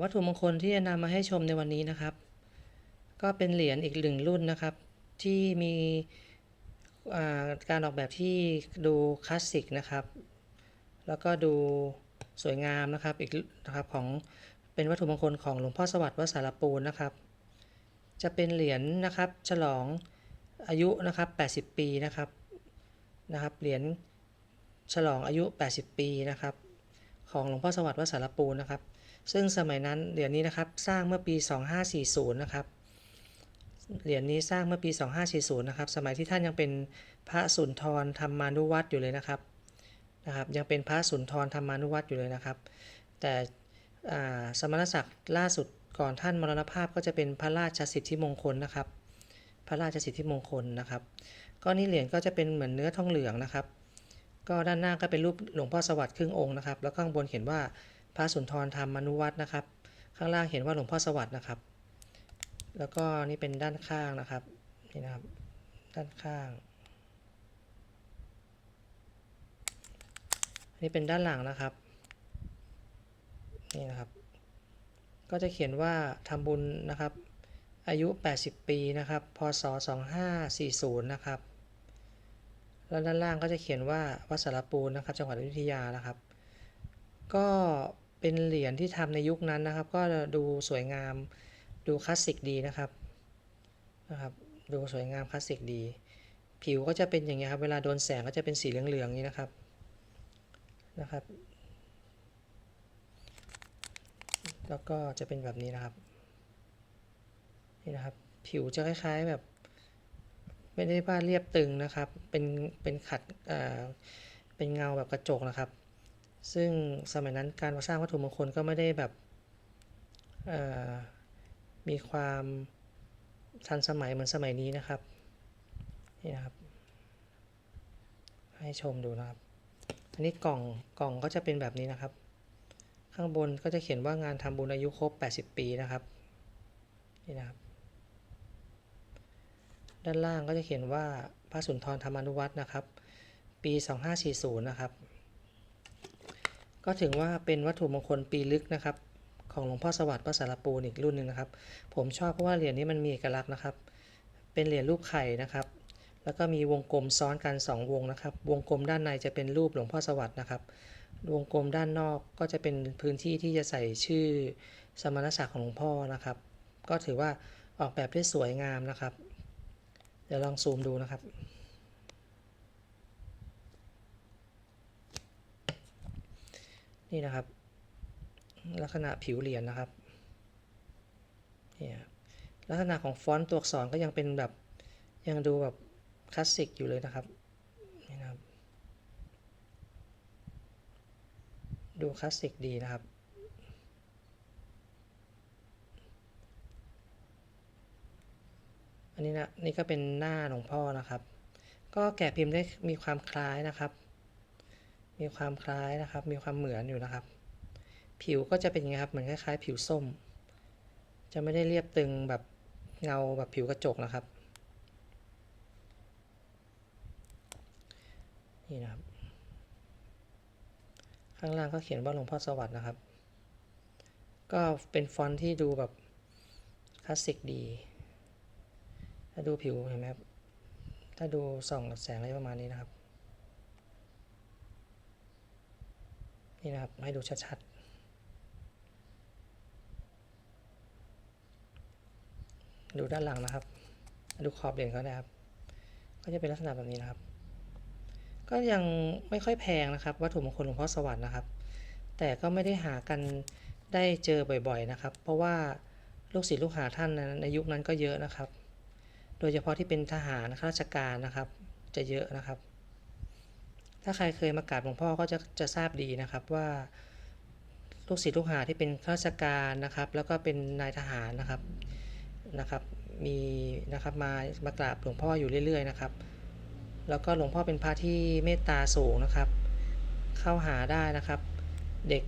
วัตถุมงคลที่จะนำมาให้ชมในวันนี้นะครับ ก็เป็นเหรียญอีกหนึ่งรุ่นนะครับ ที่มีการออกแบบที่ดูคลาสสิกนะครับ แล้วก็ดูสวยงามนะครับอีกนะครับของเป็นวัตถุมงคลของหลวงพ่อสวัสดิ์วัดสารปูนนะครับ จะเป็นเหรียญนะครับฉลองอายุนะครับ 80 ปีนะครับนะครับเหรียญฉลองอายุ 80 ปีนะครับ ของหลวงพ่อสวัสดิ์วัดสารปูนนะครับ ซึ่งสมัยนั้นเหรียญนี้นะครับสร้างเมื่อปี 2540 นะครับเหรียญนี้สร้างเมื่อปี 2540 นะครับ สมัยที่ท่านยังเป็นพระสุนทรธรรมานุวัตรอยู่เลยนะครับ นะครับ ยังเป็นพระสุนทรธรรมานุวัตรอยู่เลยนะครับ แต่สมณศักดิ์ล่าสุดก่อนท่านมรณภาพก็จะเป็นพระราชสิทธิมงคลนะครับ พระราชสิทธิมงคลนะครับ ก็นี่เหรียญก็จะเป็นเหมือนเนื้อทองเหลืองนะครับ ก็ด้านหน้าก็เป็นรูปหลวงพ่อสวัสดิ์ครึ่งองค์นะครับ แล้วข้างบนเขียนว่า พระสุนทรธรรมนุวัตรนะครับ ข้างล่างเขียนว่าหลวงพ่อสวัสดิ์นะครับ แล้วก็นี่เป็นด้านข้างนะครับนี่นะครับ ด้านข้าง นี่เป็นด้านหลังนะครับ นี่นะครับ ก็จะเขียนว่าทำบุญนะครับ อายุ 80 ปีนะครับ พศ 2540 นะครับ แล้วด้านล่างก็จะเขียนว่าวัดสารปูนนะครับ จังหวัดอยุธยานะครับ ก็ เป็นเหรียญที่ทำในยุคนั้นนะครับ ก็ดูสวยงามดูคลาสสิกดีนะครับนะครับ ดูสวยงามคลาสสิกดี ผิวก็จะเป็นอย่างเงี้ยครับ เวลาโดนแสงก็จะเป็นสีเหลืองๆนี้นะครับนะครับ แล้วก็จะเป็นแบบนี้นะครับนี่นะครับ ผิวจะคล้ายๆแบบ ไม่ได้ว่าเรียบตึงนะครับ เป็นเป็นขัดอ่าเป็นเงาแบบกระจกนะครับ ซึ่งสมัยนั้นการสร้างวัตถุมงคลก็ไม่ได้แบบมีความทันสมัยเหมือนสมัยนี้นะครับนี่นะครับให้ชมดูนะครับ อันนี้กล่องกล่องก็จะเป็นแบบนี้นะครับ ข้างบนก็จะเขียนว่างานทำบุญอายุครบ 80 ปีนะครับนี่นะครับ ด้านล่างก็จะเขียนว่าพระสุนทรธรรมานุวัตรนะครับ ปี 2540 นะครับ ก็ถึงว่าเป็นวัตถุมงคลปีลึกนะครับ ของหลวงพ่อสวัสดิ์พระสารปูนอีกรุ่นหนึ่งนะครับ ผมชอบเพราะว่าเหรียญนี้มันมีเอกลักษณ์นะครับ เป็นเหรียญรูปไข่นะครับ แล้วก็มีวงกลมซ้อนกัน 2 วงนะครับ วงกลมด้านในจะเป็นรูปหลวงพ่อสวัสดิ์นะครับ วงกลมด้านนอกก็จะเป็นพื้นที่ที่จะใส่ชื่อสมณศักดิ์ของหลวงพ่อนะครับ ก็ถือว่าออกแบบได้สวยงามนะครับ เดี๋ยวลองซูมดูนะครับ นี่นะครับ ลักษณะผิวเหรียญนะครับเนี่ยลักษณะของฟอนต์ตัวอักษรก็ยังเป็นแบบยังดูแบบคลาสสิกอยู่เลยนะครับนี่นะครับ ดูคลาสสิกดีนะครับอันนี้นะนี่ก็เป็นหน้าหลวงพ่อนะครับ ก็แกะพิมพ์ได้มีความคล้ายนะครับ มีความคล้ายนะครับ มีความเหมือนอยู่นะครับ ผิวก็จะเป็นอย่างนี้ครับ เหมือนคล้ายๆ ผิวส้ม จะไม่ได้เรียบตึงแบบเงาแบบผิวกระจกนะครับ นี่นะครับ ข้างล่างก็เขียนว่าหลวงพ่อสวัสดิ์นะครับ ก็เป็นฟอนต์ที่ดูแบบคลาสสิกดี ถ้าดูผิวเห็นไหมครับ ถ้าดูส่องกับแสงอะไรประมาณนี้นะครับ นี่นะครับให้ดูชัดๆ ดูด้านหลังนะครับ ดูขอบเหรียญก็ได้ครับ ก็จะเป็นลักษณะแบบนี้นะครับ ก็ยังไม่ค่อยแพงนะครับ วัตถุมงคลหลวงพ่อสวัสดิ์นะครับ แต่ก็ไม่ได้หากันได้เจอบ่อยๆนะครับ เพราะว่าลูกศิษย์ลูกหาท่านในยุคนั้นก็เยอะนะครับ โดยเฉพาะที่เป็นทหารข้าราชการนะครับ จะเยอะนะครับ ถ้าใครเคยมากราบหลวงพ่อก็จะจะทราบดีนะครับว่าลูกศิษย์ลูกหาที่เป็นข้าราชการนะครับ แล้วก็เป็นนายทหารนะครับนะครับ มีนะครับมามากราบหลวงพ่ออยู่เรื่อยๆนะครับ แล้วก็หลวงพ่อเป็นพระที่เมตตาสูงนะครับ เข้าหาได้นะครับ เด็ก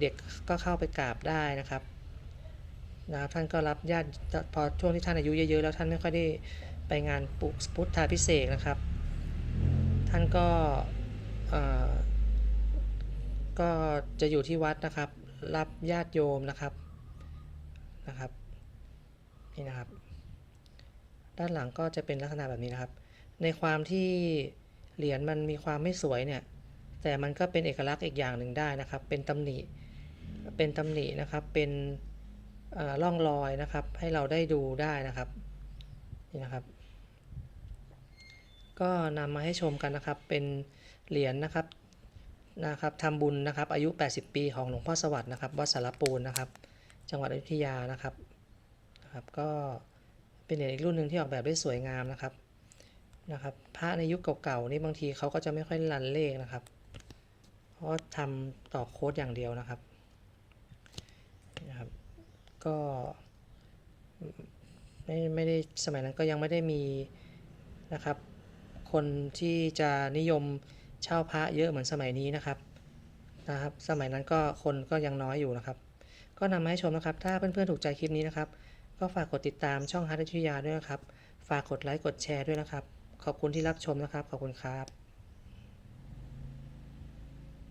เด็กๆก็เข้าไปกราบได้นะครับนะครับท่านก็รับญาติพอช่วงที่ท่านอายุเยอะๆแล้วท่านไม่ค่อยได้ไปงานปุกพุทธาพิเศษนะครับ ท่านก็ ก็จะอยู่ที่วัดนะครับ รับญาติโยมนะครับนะครับนี่นะครับ ด้านหลังก็จะเป็นลักษณะแบบนี้นะครับ ในความที่เหรียญมันมีความไม่สวยเนี่ย แต่มันก็เป็นเอกลักษณ์อีกอย่างหนึ่งได้นะครับ เป็นตำหนิเป็นตำหนินะครับเป็นล่อร่องรอยนะครับ ให้เราได้ดูได้นะครับนี่นะครับ ก็นำมาให้ชมกันนะครับเป็น เหรียญนะครับนะครับทำบุญนะครับ อายุ 80 ปีของหลวงพ่อสวัสดิ์นะครับวัดสารปูนนะครับ จังหวัดอยุธยานะครับนะครับ ก็เป็นเหรียญอีกรุ่นหนึ่งที่ออกแบบได้สวยงามนะครับนะครับพระในยุคเก่าๆนี่บางทีเขาก็จะไม่ค่อยรันเลขนะครับ เพราะทำต่อโค้ดอย่างเดียวนะครับนะครับ ก็ไม่ไม่ได้สมัยนั้นก็ยังไม่ได้มีนะครับ คนที่จะนิยม เช่าพระเยอะเหมือนสมัยนี้นะครับนะครับ สมัยนั้นก็คนก็ยังน้อยอยู่นะครับ ก็นำมาให้ชมนะครับ ถ้าเพื่อนๆถูกใจคลิปนี้นะครับ ก็ฝากกดติดตามช่องฮาร์ดวิทยาด้วยนะครับ ฝากกดไลค์กดแชร์ด้วยนะครับ ขอบคุณที่รับชมนะครับ ขอบคุณครับ